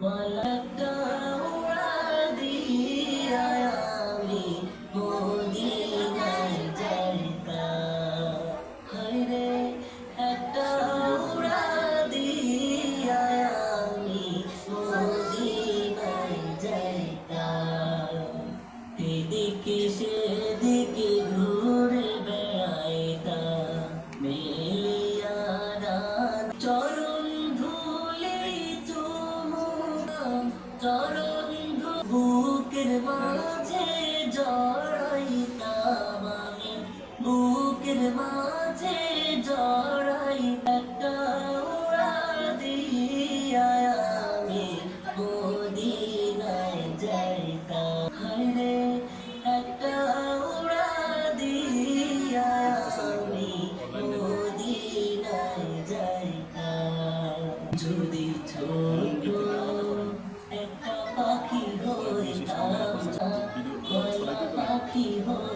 Well, তরঙ্গ বুকের মাঝে জড়াইতাম আমি। বুকের মাঝে জড়াই একটা উড়া দিয়া আমি। মদিনায় যাইতাম হাইরে একটা উড়া দিয়া আমি। মদিনায় যাইতাম, যদি ছোট কি হয়